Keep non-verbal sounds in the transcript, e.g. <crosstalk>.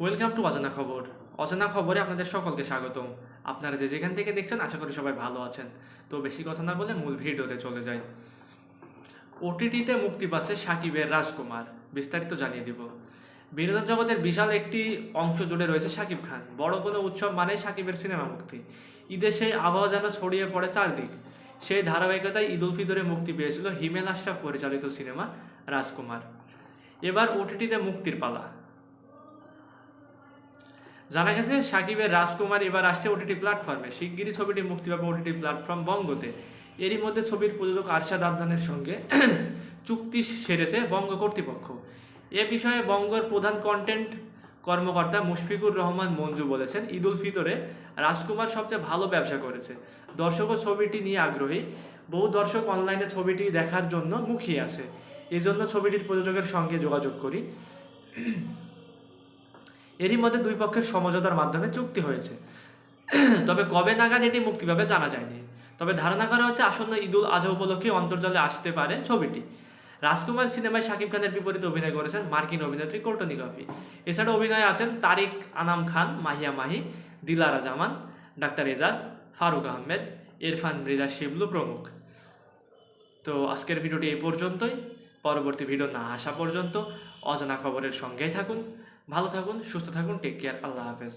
Welcome to অজানা খবর। অজানা খবরে আপনাদের সকলকে স্বাগতম। আপনারা যে যেখান থেকে দেখছেন, আশা করি সবাই ভালো আছেন। তো বেশি কথা না বলে মূল ভিডিওতে চলে যাই। ওটিটিতে মুক্তি পাচ্ছে সাকিবের রাজকুমার। বিস্তারিত জানিয়ে দিব। বিনোদন জগতের বিশাল একটি অংশ জুড়ে রয়েছে সাকিব খান। বড় কোনো উৎসব মানে সাকিবের সিনেমা মুক্তি। ঈদের সেই আবহাওয়া যেন ছড়িয়ে পড়ে চারদিক। সেই ধারাবাহিকতায় ঈদ উল ফিতরে মুক্তি পেয়েছিল হিমেল আশরাফ পরিচালিত সিনেমা রাজকুমার। এবার ওটিটিতে মুক্তির পালা। জানা গেছে, সাকিবের রাজকুমার এবার আসছে ওটিটি প্ল্যাটফর্মে শিগগিরই ছবিটি মুক্তি পাবে ওটিটি প্ল্যাটফর্ম বঙ্গতে। এরই মধ্যে ছবির প্রযোজক আরশাদ আদনানের সঙ্গে <clears throat> চুক্তি সেরেছে বঙ্গ কর্তৃপক্ষ। এ বিষয়ে বঙ্গর প্রধান কন্টেন্ট কর্মকর্তা মুশফিকুর রহমান মঞ্জু বলেছেন, ঈদ উল ফিতরে রাজকুমার সবচেয়ে ভালো ব্যবসা করেছে। দর্শকও ছবিটি নিয়ে আগ্রহী। বহু দর্শক অনলাইনে ছবিটি দেখার জন্য মুখিয়ে আছে। এজন্য ছবিটির প্রযোজকের সঙ্গে যোগাযোগ করি। <clears throat> এরই মধ্যে দুই পক্ষের সমঝোতার মাধ্যমে চুক্তি হয়েছে। তবে কবে নাগাদ এটি মুক্তি পাবে জানা যায়নি। তবে ধারণা করা হচ্ছে আসন্ন ঈদুল আজহা উপলক্ষে অন্তর্জালে আসতে পারে ছবিটি। রাজকুমার সিনেমায় শাকিব খানের বিপরীতে অভিনয় করেছেন মার্কিন অভিনেত্রী কৌটনি কফি এছাড়া অভিনয়ে আছেন তারিক আনাম খান, মাহিয়া মাহি, দিলারা জামান, ডাক্তার এজাজ, ফারুক আহমেদ, ইরফান মৃদা শিবলু প্রমুখ। তো আজকের ভিডিওটি এই পর্যন্তই। পরবর্তী ভিডিও না আসা পর্যন্ত অজানা খবরের সঙ্গেই থাকুন, ভালো থাকুন, সুস্থ থাকুন টেক কেয়ার আল্লাহ হাফেজ।